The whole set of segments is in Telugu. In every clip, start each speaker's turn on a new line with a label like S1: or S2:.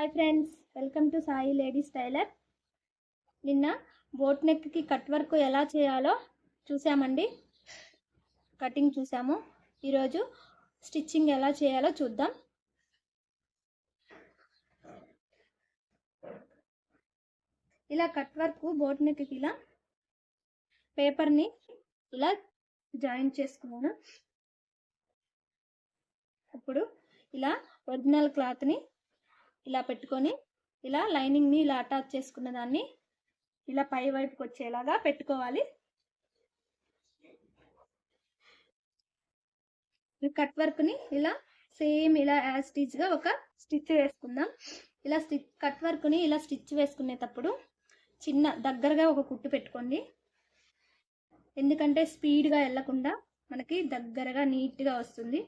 S1: Hi friends welcome to Sai ladies tailor నిన్న బోట్ నెక్కి కట్ వర్క్ ఎలా చేయాలో చూసామండి. కటింగ్ చూసాము. ఈరోజు స్టిచ్చింగ్ ఎలా చేయాలో చూద్దాం. ఇలా కట్ వర్క్ బోట్ నెక్కి ఇలా పేపర్ని ఇలా జాయిన్ చేసుకున్నాను. ఇప్పుడు ఇలా ఒరిజినల్ క్లాత్ని ఇలా పెట్టుకొని ఇలా లైనింగ్ని ఇలా అటాచ్ చేసుకున్న దాన్ని ఇలా పై వైపుకి వచ్చేలాగా పెట్టుకోవాలి. కట్ వర్క్ని ఇలా సేమ్ ఇలా యాజ్ స్టిచ్గా ఒక స్టిచ్ వేసుకుందాం. ఇలా స్టిచ్ కట్ వర్క్ని ఇలా స్టిచ్ వేసుకునేటప్పుడు చిన్న దగ్గరగా ఒక కుట్టు పెట్టుకోండి. ఎందుకంటే స్పీడ్గా వెళ్ళకుండా మనకి దగ్గరగా నీట్గా వస్తుంది.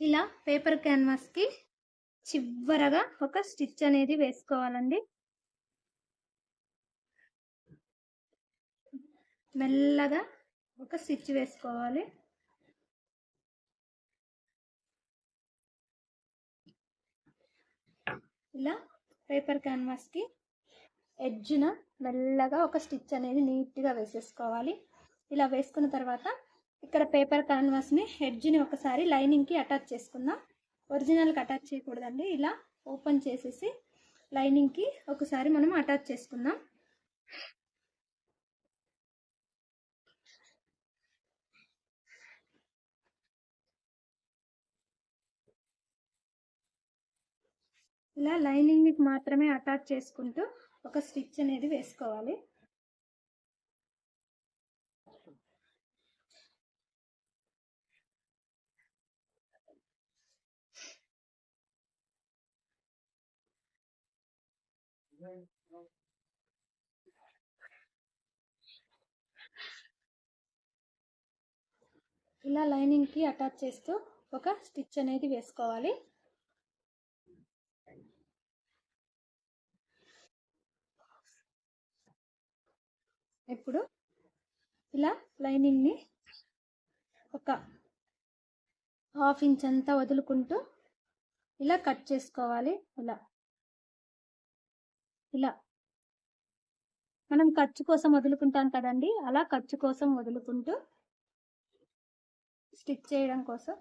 S1: ఇలా పేపర్ క్యాన్వాస్కి చివరగా ఒక స్టిచ్ అనేది వేసుకోవాలండి. మెల్లగా ఒక స్టిచ్ వేసుకోవాలి. ఇలా పేపర్ క్యాన్వాస్కి ఎడ్జ్న మెల్లగా ఒక స్టిచ్ అనేది నీట్గా వేసేసుకోవాలి. ఇలా వేసుకున్న తర్వాత ఇక్కడ పేపర్ కాన్వాస్ని హెడ్జ్ని ఒకసారి లైనింగ్కి అటాచ్ చేసుకుందాం. ఒరిజినల్కి అటాచ్ చేయకూడదండి. ఇలా ఓపెన్ చేసేసి లైనింగ్కి ఒకసారి మనం అటాచ్ చేసుకుందాం. ఇలా లైనింగ్కి మాత్రమే అటాచ్ చేసుకుంటూ ఒక స్టిచ్ అనేది వేసుకోవాలి. ఇలా లైనింగ్కి అటాచ్ చేస్తూ ఒక స్టిచ్ అనేది వేసుకోవాలి. ఇప్పుడు ఇలా లైనింగ్ని ఒక హాఫ్ ఇంచ్ అంతా వదులుకుంటూ ఇలా కట్ చేసుకోవాలి. ఇలా ఇలా. మనం ఖర్చు కోసం వదులుకుంటాం కదండి అలా ఖర్చు కోసం వదులుకుంటూ స్టిచ్ చేయడం కోసం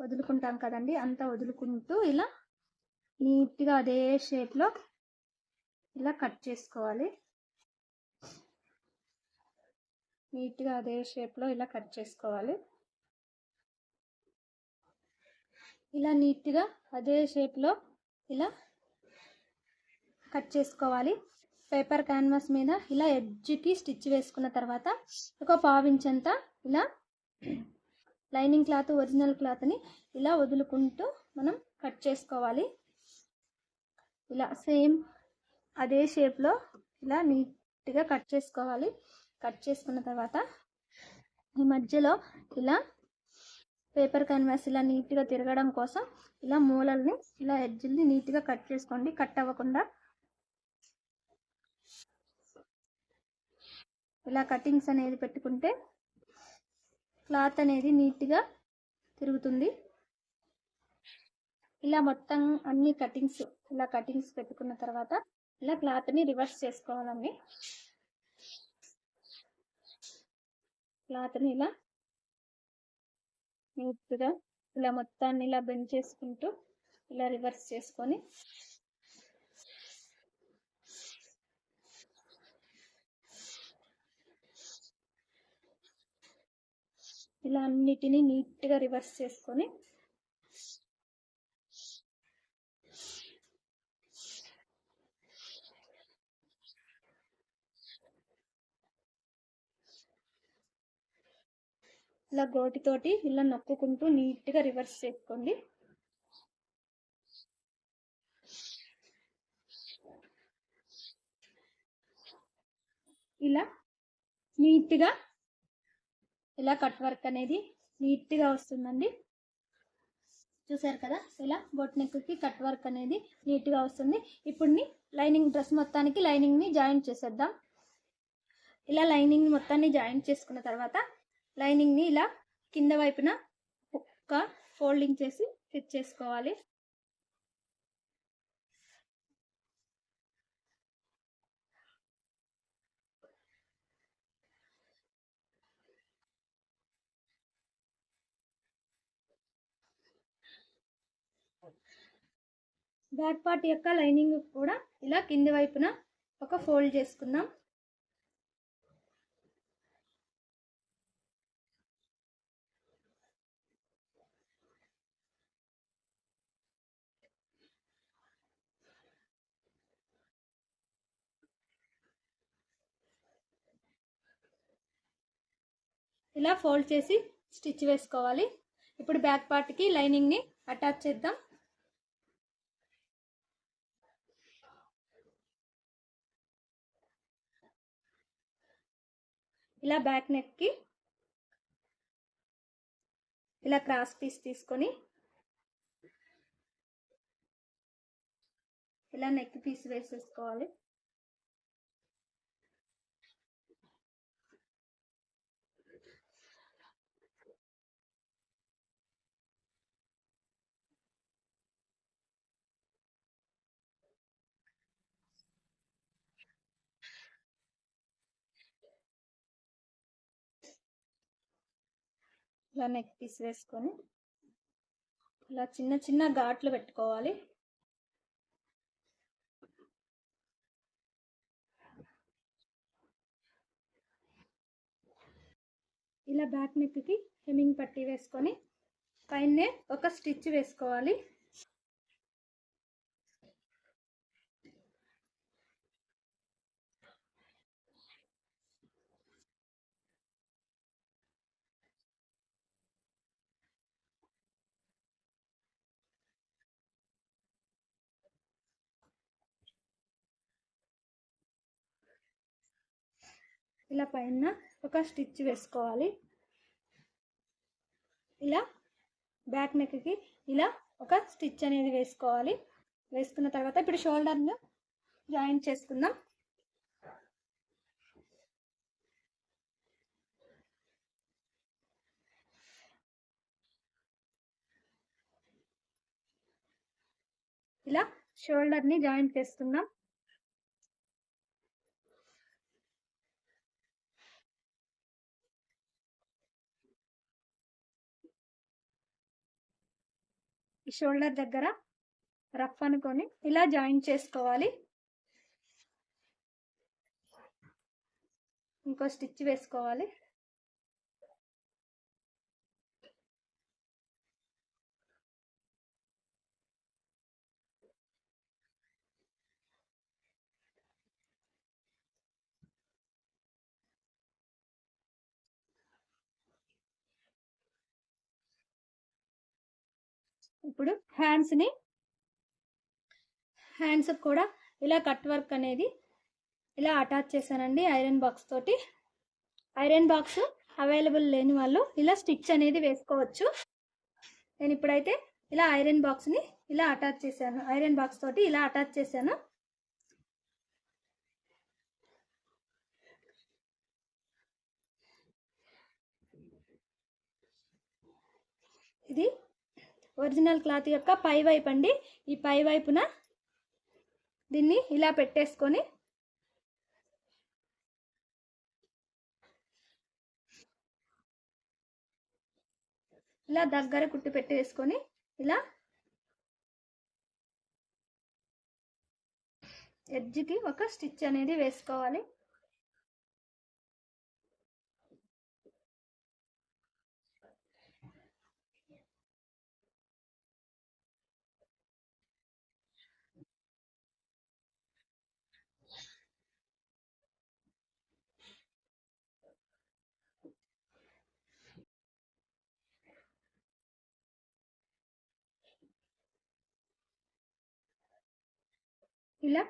S1: వదులుకుంటాం కదండి అంతా వదులుకుంటూ ఇలా నీట్గా అదే షేప్లో ఇలా కట్ చేసుకోవాలి. నీట్గా అదే షేప్లో ఇలా కట్ చేసుకోవాలి. ఇలా నీట్గా అదే షేప్లో ఇలా కట్ చేసుకోవాలి. పేపర్ క్యాన్వాస్ మీద ఇలా ఎడ్జ్కి స్టిచ్ వేసుకున్న తర్వాత ఒక పావించంత ఇలా లైనింగ్ క్లాత్ ఒరిజినల్ క్లాత్ని ఇలా వదులుకుంటూ మనం కట్ చేసుకోవాలి. ఇలా సేమ్ అదే షేప్లో ఇలా నీట్గా కట్ చేసుకోవాలి. కట్ చేసుకున్న తర్వాత ఈ మధ్యలో ఇలా పేపర్ క్యాన్వాస్ ఇలా నీట్గా తిరగడం కోసం ఇలా మూలల్ని ఇలా ఎడ్జిల్ని నీట్గా కట్ చేసుకోండి. కట్ అవ్వకుండా ఇలా కటింగ్స్ అనేది పెట్టుకుంటే క్లాత్ అనేది నీట్గా తిరుగుతుంది. ఇలా మొత్తం అన్ని కటింగ్స్ ఇలా కటింగ్స్ పెట్టుకున్న తర్వాత ఇలా క్లాత్ని రివర్స్ చేసుకోవాలండి. క్లాత్ని ఇలా నీట్గా ఇలా మొత్తాన్ని ఇలా బెండ్ చేసుకుంటూ ఇలా రివర్స్ చేసుకొని ఇలా అన్నిటినీ నీట్గా రివర్స్ చేసుకొని ఇలా గోటితోటి ఇలా నొక్కుకుంటూ నీట్గా రివర్స్ చేసుకోండి. ఇలా నీట్గా ఇలా కట్ వర్క్ అనేది నీట్గా వస్తుందండి. చూసారు కదా ఇలా బొట్ నెక్కి కట్ వర్క్ అనేది నీట్గా వస్తుంది. ఇప్పుడు లైనింగ్ డ్రెస్ మొత్తానికి లైనింగ్ని జాయిన్ చేసేద్దాం. ఇలా లైనింగ్ మొత్తాన్ని జాయిన్ చేసుకున్న తర్వాత లైనింగ్ని ఇలా కింద వైపున ఒక ఫోల్డింగ్ చేసి ఫిట్ చేసుకోవాలి. బ్యాక్ పార్ట్ యొక్క లైనింగ్ కూడా ఇలా కింది వైపున ఒక ఫోల్డ్ చేసుకుందాం. ఇలా ఫోల్డ్ చేసి స్టిచ్ వేసుకోవాలి. ఇప్పుడు బ్యాక్ పార్ట్కి లైనింగ్ని అటాచ్ చేద్దాం. ఇలా బ్యాక్ నెక్కి ఇలా క్రాస్ పీస్ తీసుకొని ఇలా నెక్ పీస్ వేసేసుకోవాలి. ఇలా నెక్ పీస్ వేసుకొని ఇలా చిన్న చిన్న ఘాట్లు పెట్టుకోవాలి. ఇలా బ్యాక్ నెక్కి హెమ్మింగ్ పట్టి వేసుకొని పైన ఒక స్టిచ్ వేసుకోవాలి. ఇలా పైన ఒక స్టిచ్ వేసుకోవాలి. ఇలా బ్యాక్ నెక్కి ఇలా ఒక స్టిచ్ అనేది వేసుకోవాలి. వేసుకున్న తర్వాత ఇప్పుడు షోల్డర్ను జాయిన్ చేసుకుందాం. ఇలా షోల్డర్ని జాయిన్ చేస్తున్నాం షోల్డర్ దగ్గర రఫ్ అనుకొని ఇలా జాయిన్ చేసుకోవాలి. ఇంకో స్టిచ్ వేసుకోవాలి. ఇప్పుడు హ్యాండ్స్ని హ్యాండ్స్ కూడా ఇలా కట్ వర్క్ అనేది ఇలా అటాచ్ చేశానండి ఐరన్ బాక్స్ తోటి. ఐరన్ బాక్స్ అవైలబుల్ లేని వాళ్ళు ఇలా స్టిచ్ అనేది వేసుకోవచ్చు. నేను ఇప్పుడైతే ఇలా ఐరన్ బాక్స్ని ఇలా అటాచ్ చేశాను. ఐరన్ బాక్స్ తోటి ఇలా అటాచ్ చేశాను. ఇది ఒరిజినల్ క్లాత్ యొక్క పై వైపు అండి. ఈ పై వైపున దీన్ని ఇలా పెట్టేసుకొని ఇలా దగ్గర కుట్టు పెట్టేసుకొని ఇలా ఎడ్జ్కి ఒక స్టిచ్ అనేది వేసుకోవాలి. ఇలా.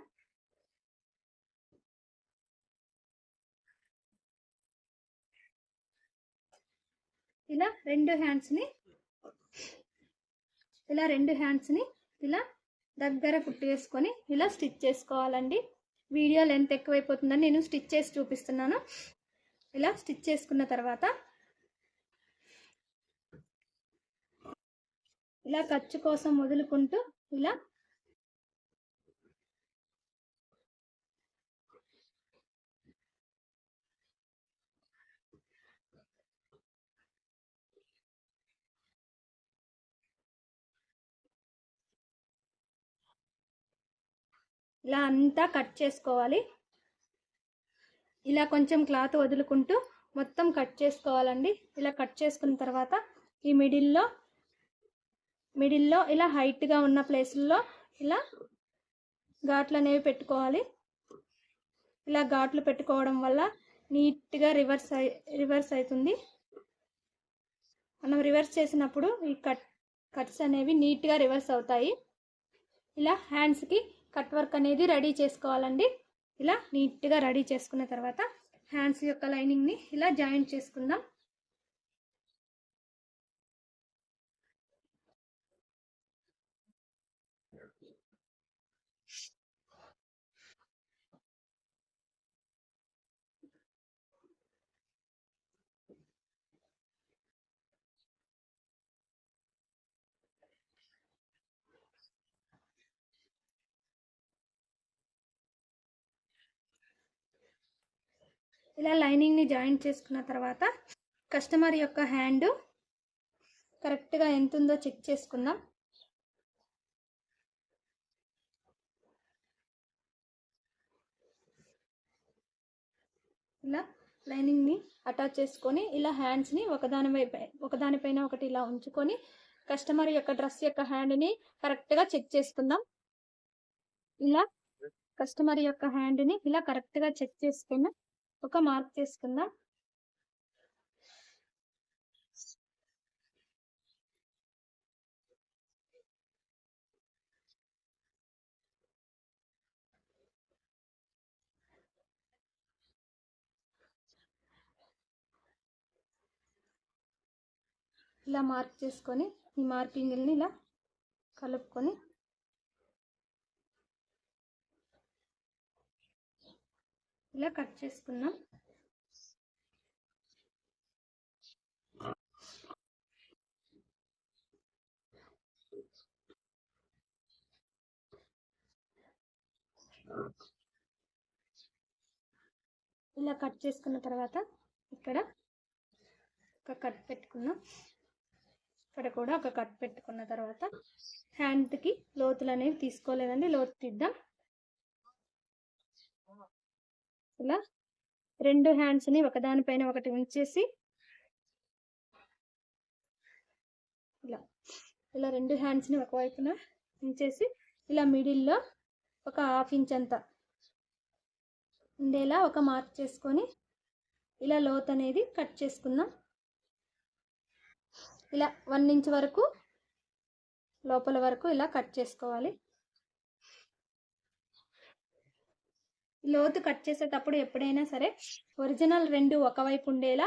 S1: ఇలా రెండు హ్యాండ్స్ని ఇలా రెండు హ్యాండ్స్ని ఇలా దగ్గర కుట్టి వేసుకొని ఇలా స్టిచ్ చేసుకోవాలండి. వీడియో లెంత్ ఎక్కువైపోతుందని నేను స్టిచ్ చేసి చూపిస్తున్నాను. ఇలా స్టిచ్ చేసుకున్న తర్వాత ఇలా ఖర్చు కోసం వదులుకుంటూ ఇలా ఇలా అంతా కట్ చేసుకోవాలి. ఇలా కొంచెం క్లాత్ వదులుకుంటూ మొత్తం కట్ చేసుకోవాలండి. ఇలా కట్ చేసుకున్న తర్వాత ఈ మిడిల్లో మిడిల్లో ఇలా హైట్గా ఉన్న ప్లేస్లో ఇలా ఘాట్లు అనేవి పెట్టుకోవాలి. ఇలా ఘాట్లు పెట్టుకోవడం వల్ల నీట్గా రివర్స్ అయి రివర్స్ అవుతుంది మనం రివర్స్ చేసినప్పుడు ఈ కట్ కట్స్ అనేవి నీట్గా రివర్స్ అవుతాయి. ఇలా హ్యాండ్స్కి కట్ వర్క్ అనేది రెడీ చేసుకోవాలండి. ఇలా నీట్గా రెడీ చేసుకున్న తర్వాత హ్యాండ్స్ యొక్క లైనింగ్ని ఇలా జాయింట్ చేసుకుందాం. ఇలా లైనింగ్ని జాయింట్ చేసుకున్న తర్వాత కస్టమర్ యొక్క హ్యాండ్ కరెక్ట్గా ఎంత ఉందో చెక్ చేసుకుందాం. ఇలా లైనింగ్ని అటాచ్ చేసుకొని ఇలా హ్యాండ్స్ని ఒకదాని ఒకదానిపైన ఒకటి ఇలా ఉంచుకొని కస్టమర్ యొక్క డ్రెస్ యొక్క హ్యాండ్ని కరెక్ట్గా చెక్ చేసుకుందాం. ఇలా కస్టమర్ యొక్క హ్యాండ్ని ఇలా కరెక్ట్గా చెక్ చేసుకున్నాం ఒక మార్క్ తీసుకుందాం. ఇలా మార్క్ చేసుకొని ఈ మార్కింగ్ని ఇలా కలుపుకొని ఇలా కట్ చేసుకున్నాం ఇలా కట్ చేసుకున్న తర్వాత ఇక్కడ ఒక కట్ పెట్టుకున్నాం ఇక్కడ కూడా ఒక కట్ పెట్టుకున్న తర్వాత హ్యాండ్కి లోతులు అనేవి తీసుకోలేదండి లోతు తీద్దాం. ఇలా రెండు హ్యాండ్స్ని ఒకదానిపైన ఒకటి ఉంచేసి ఇలా ఇలా రెండు హ్యాండ్స్ని ఒకవైపున ఉంచేసి ఇలా మిడిల్లో ఒక హాఫ్ ఇంచ్ అంత ఉండేలా ఒక మార్క్ చేసుకొని ఇలా లోత్ అనేది కట్ చేసుకుందాం. ఇలా వన్ ఇంచ్ వరకు లోపల వరకు ఇలా కట్ చేసుకోవాలి. లోతు కట్ చేసేటప్పుడు ఎప్పుడైనా సరే ఒరిజినల్ రెండు ఒకవైపు ఉండేలా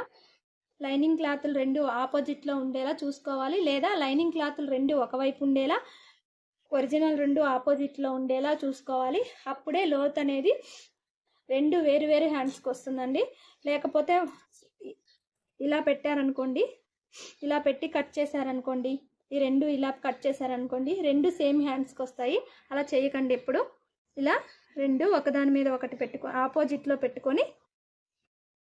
S1: లైనింగ్ క్లాతులు రెండు ఆపోజిట్లో ఉండేలా చూసుకోవాలి. లేదా లైనింగ్ క్లాతులు రెండు ఒకవైపు ఉండేలా ఒరిజినల్ రెండు ఆపోజిట్లో ఉండేలా చూసుకోవాలి. అప్పుడే లోత్ అనేది రెండు వేరు వేరు హ్యాండ్స్కి వస్తుందండి. లేకపోతే ఇలా పెట్టారనుకోండి ఇలా పెట్టి కట్ చేశారనుకోండి ఈ రెండు ఇలా కట్ చేశారనుకోండి రెండు సేమ్ హ్యాండ్స్కి వస్తాయి. అలా చేయకండి ఎప్పుడు. ఇలా రెండు ఒకదాని మీద ఒకటి పెట్టుకో ఆపోజిట్లో పెట్టుకొని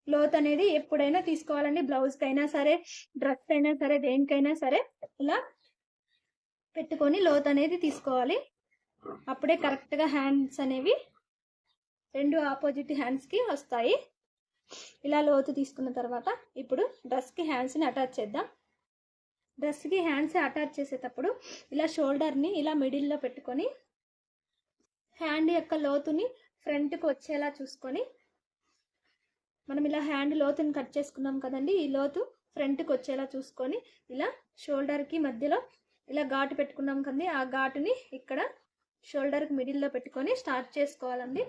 S1: లోత్ అనేది ఎప్పుడైనా తీసుకోవాలండి. బ్లౌజ్కి అయినా సరే డ్రెస్ అయినా సరే దేనికైనా సరే ఇలా పెట్టుకొని లోత్ అనేది తీసుకోవాలి. అప్పుడే కరెక్ట్గా హ్యాండ్స్ అనేవి రెండు ఆపోజిట్ హ్యాండ్స్కి వస్తాయి. ఇలా లోతు తీసుకున్న తర్వాత ఇప్పుడు డ్రెస్కి హ్యాండ్స్ని అటాచ్ చేద్దాం. డ్రెస్కి హ్యాండ్స్ అటాచ్ చేసేటప్పుడు ఇలా షోల్డర్ని ఇలా మిడిల్లో పెట్టుకొని హ్యాండ్ యొక్క లోతుని ఫ్రంట్కి వచ్చేలా చూసుకొని మనం ఇలా హ్యాండ్ లోతుని కట్ చేసుకున్నాం కదండి ఈ లోతు ఫ్రంట్కి వచ్చేలా చూసుకొని ఇలా షోల్డర్కి మధ్యలో ఇలా ఘాటు పెట్టుకున్నాం కదండి ఆ ఘాటుని ఇక్కడ షోల్డర్కి మిడిల్లో పెట్టుకొని స్టార్ట్ చేసుకోవాలండి.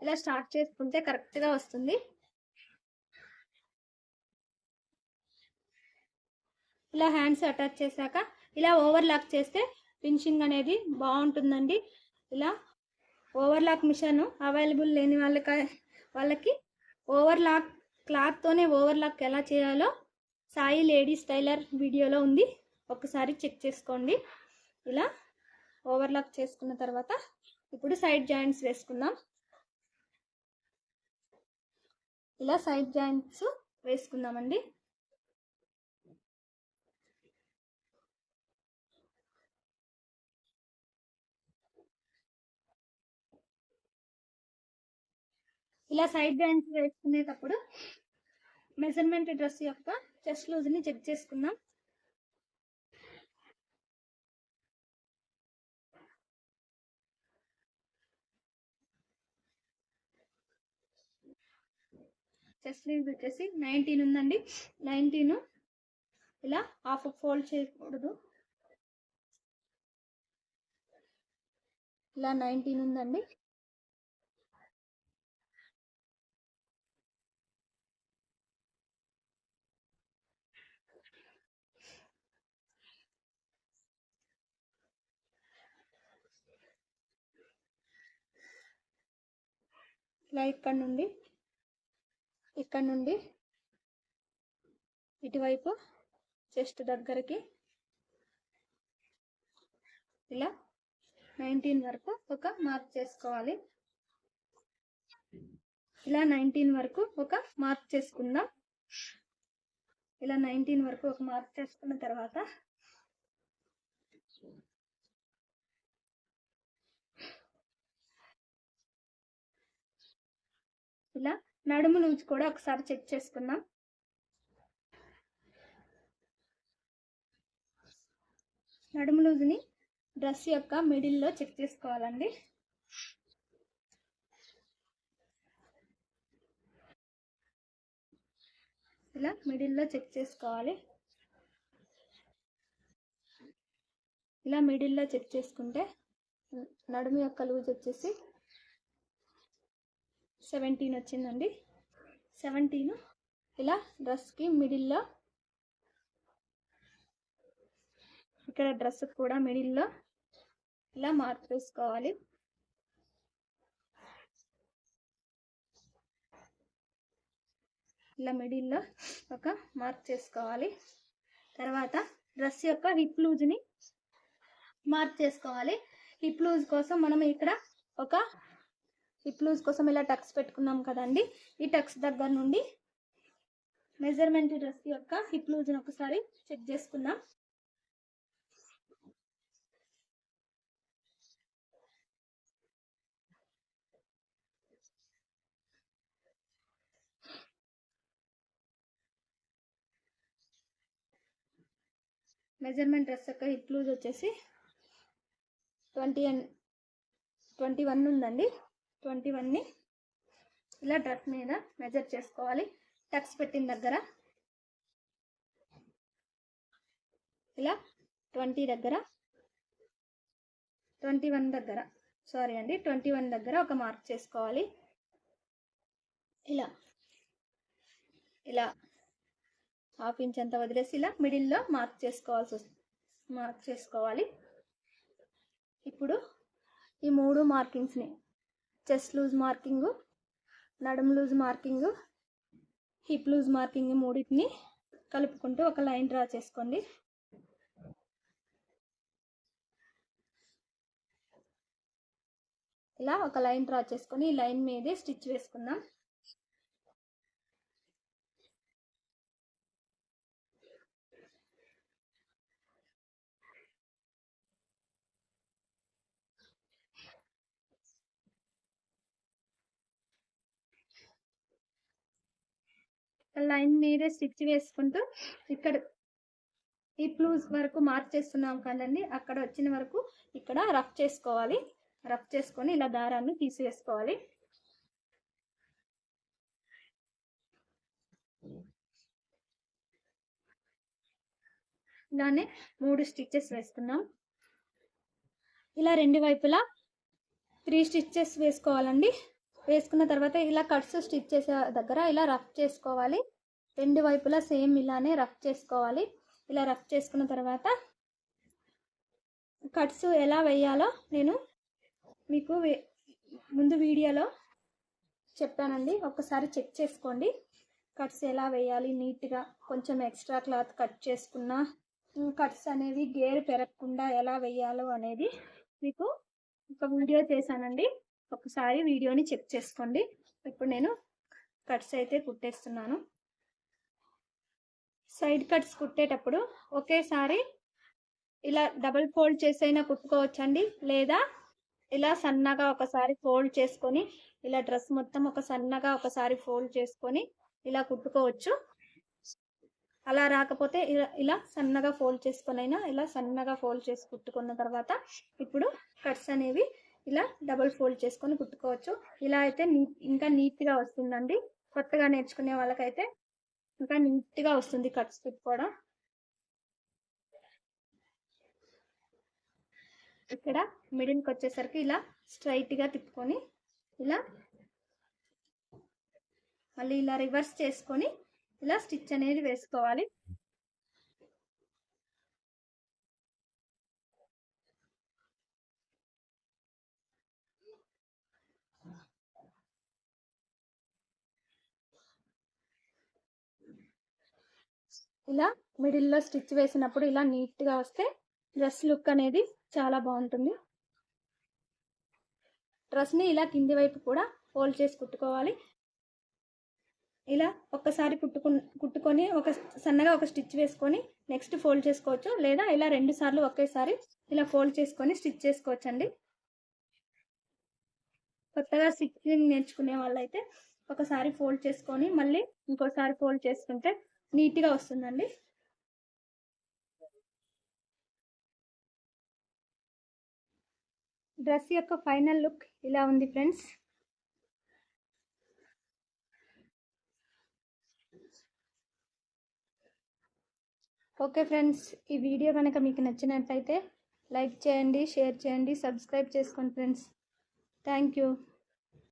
S1: ఇలా స్టార్ట్ చేసుకుంటే కరెక్ట్గా వస్తుంది. ఇలా హ్యాండ్స్ అటాచ్ చేశాక ఇలా ఓవర్లాక్ చేస్తే ఫినిషింగ్ అనేది బాగుంటుందండి. ఇలా ఓవర్లాక్ మిషన్ అవైలబుల్ లేని వాళ్ళకి వాళ్ళకి ఓవర్లాక్ క్లాత్తోనే ఓవర్లాక్ ఎలా చేయాలో సాయి లేడీస్ టైలర్ వీడియోలో ఉంది. ఒకసారి చెక్ చేసుకోండి. ఇలా ఓవర్లాక్ చేసుకున్న తర్వాత ఇప్పుడు సైడ్ జాయింట్స్ వేసుకుందాం. ఇలా సైడ్ జాయింట్స్ వేసుకుందామండి. ఇలా సైడ్ జాయింట్స్ వేసుకునేటప్పుడు మెజర్మెంట్ డ్రెస్ యొక్క చెస్ట్ లూజ్ని చెక్ చేసుకుందాం. చెస్ట్ లూజ్ వచ్చేసి నైన్టీన్ ఉందండి. నైన్టీన్ ఇలా హాఫ్ ఫోల్డ్ చేయకూడదు. ఇలా నైన్టీన్ ఉందండి. ఇలా ఇక్కడ నుండి ఇక్కడ నుండి ఇటువైపు చెస్ట్ దగ్గరికి ఇలా నైన్టీన్ వరకు ఒక మార్క్ చేసుకోవాలి. ఇలా నైన్టీన్ వరకు ఒక మార్క్ చేసుకుందాం. ఇలా నైన్టీన్ వరకు ఒక మార్క్ చేసుకున్న తర్వాత ఇలా నడుము లూజ్ కూడా ఒకసారి చెక్ చేసుకుందాం. నడుము లూజ్ని డ్రెస్ యొక్క మిడిల్లో చెక్ చేసుకోవాలండి. ఇలా మిడిల్లో చెక్ చేసుకోవాలి. ఇలా మిడిల్లో చెక్ చేసుకుంటే నడుము యొక్క లూజ్ వచ్చేసి సెవెంటీన్ వచ్చిందండి. సెవెంటీన్ ఇలా డ్రెస్కి మిడిల్లో ఇక్కడ డ్రెస్ కూడా మిడిల్లో ఇలా మార్క్ వేసుకోవాలి. ఇలా మిడిల్లో ఒక మార్క్ చేసుకోవాలి. తర్వాత డ్రెస్ యొక్క హిప్ లూజ్ని మార్క్ చేసుకోవాలి. హిప్ లూజ్ కోసం మనం ఇక్కడ ఒక హిప్ లూజ్ కోసం ఇలా టక్స్ పెట్టుకున్నాం కదండి. ఈ టక్స్ దగ్గర నుండి మెజర్మెంట్ డ్రెస్ యొక్క హిప్ లూజ్ని ఒకసారి చెక్ చేసుకుందాం. మెజర్మెంట్ డ్రెస్ యొక్క హిప్ లూజ్ వచ్చేసి ట్వంటీ అండ్ ట్వంటీ వన్ ఉందండి. ట్వంటీ వన్ని ఇలా డ్రెస్ మీద మెజర్ చేసుకోవాలి. టక్స్ పెట్టిన దగ్గర ఇలా ట్వంటీ దగ్గర ట్వంటీ వన్ దగ్గర సారీ అండి ట్వంటీ వన్ దగ్గర ఒక మార్క్ చేసుకోవాలి. ఇలా ఇలా హాఫ్ ఇంచ్ అంతా వదిలేసి ఇలా మిడిల్లో మార్క్ చేసుకోవాల్సి వస్తుంది మార్క్ చేసుకోవాలి. ఇప్పుడు ఈ మూడు మార్కింగ్స్ని చెస్ట్ లూజ్ మార్కింగు నడుము loose marking hip loose marking మూడింటిని కలుపుకుంటూ ఒక లైన్ డ్రా చేసుకోండి. ఇలా ఒక లైన్ డ్రా చేసుకొని ఈ లైన్ మీదే స్టిచ్ వేసుకుందాం. లైన్ మీరే స్టిచ్ వేసుకుంటూ ఇక్కడ ఈ ప్లూస్ వరకు మార్చేస్తున్నాం కదండి అక్కడ వచ్చిన వరకు ఇక్కడ రఫ్ చేసుకోవాలి. రఫ్ చేసుకొని ఇలా దారాన్ని తీసివేసుకోవాలి. ఇలానే మూడు స్టిచ్చెస్ వేసుకున్నాం ఇలా రెండు వైపులా త్రీ స్టిచ్చెస్ వేసుకోవాలండి. వేసుకున్న తర్వాత ఇలా కట్స్ స్టిచ్ చేసే దగ్గర ఇలా రఫ్ చేసుకోవాలి. రెండు వైపులా సేమ్ ఇలానే రఫ్ చేసుకోవాలి. ఇలా రఫ్ చేసుకున్న తర్వాత కట్స్ ఎలా వేయాలో నేను మీకు ముందు వీడియోలో చెప్పానండి. ఒకసారి చెక్ చేసుకోండి. కట్స్ ఎలా వేయాలి? నీట్గా కొంచెం ఎక్స్ట్రా క్లాత్ కట్ చేసుకున్న కట్స్ అనేవి గేరు పెరగకుండా ఎలా వేయాలో అనేది మీకు ఒక వీడియో చేశానండి. ఒకసారి వీడియోని చెక్ చేసుకోండి. ఇప్పుడు నేను కట్స్ అయితే కుట్టేస్తున్నాను. సైడ్ కట్స్ కుట్టేటప్పుడు ఒకేసారి ఇలా డబుల్ ఫోల్డ్ చేసైనా కుట్టుకోవచ్చండి. లేదా ఇలా సన్నగా ఒకసారి ఫోల్డ్ చేసుకొని ఇలా డ్రెస్ మొత్తం ఒక సన్నగా ఒకసారి ఫోల్డ్ చేసుకొని ఇలా కుట్టుకోవచ్చు. అలా రాకపోతే ఇలా ఇలా సన్నగా ఫోల్డ్ చేసుకొనైనా ఇలా సన్నగా ఫోల్డ్ చేసి కుట్టుకున్న తర్వాత ఇప్పుడు కట్స్ అనేవి ఇలా డబుల్ ఫోల్డ్ చేసుకొని కుట్టుకోవచ్చు. ఇలా అయితే ఇంకా నీట్గా వస్తుందండి. కొత్తగా నేర్చుకునే వాళ్ళకైతే ఇంకా నీట్గా వస్తుంది కట్స్ కుట్టుకోవడం ఇక్కడ మిడిల్కి వచ్చేసరికి ఇలా స్ట్రైట్గా తిప్పుకొని ఇలా మళ్ళీ ఇలా రివర్స్ చేసుకొని ఇలా స్టిచ్ అనేది వేసుకోవాలి. ఇలా మిడిల్లో స్టిచ్ వేసినప్పుడు ఇలా నీట్గా వస్తే డ్రెస్ లుక్ అనేది చాలా బాగుంటుంది. డ్రెస్ని ఇలా కింది వైపు కూడా ఫోల్డ్ చేసి కుట్టుకోవాలి. ఇలా ఒక్కసారి కుట్టుకు కుట్టుకొని ఒక సన్నగా ఒక స్టిచ్ వేసుకొని నెక్స్ట్ ఫోల్డ్ చేసుకోవచ్చు లేదా ఇలా రెండు సార్లు ఒకేసారి ఇలా ఫోల్డ్ చేసుకొని స్టిచ్ చేసుకోవచ్చు అండి కొత్తగా స్టిచ్చింగ్ నేర్చుకునే వాళ్ళైతే ఒకసారి ఫోల్డ్ చేసుకొని మళ్ళీ ఇంకోసారి ఫోల్డ్ చేసుకుంటే నీట్గా వస్తుందండి. డ్రెస్ యొక్క ఫైనల్ లుక్ ఇలా ఉంది ఫ్రెండ్స్. ఓకే ఫ్రెండ్స్ ఈ వీడియో కనుక మీకు నచ్చినట్లయితే లైక్ చేయండి షేర్ చేయండి సబ్స్క్రైబ్ చేసుకోండి ఫ్రెండ్స్. Thank you.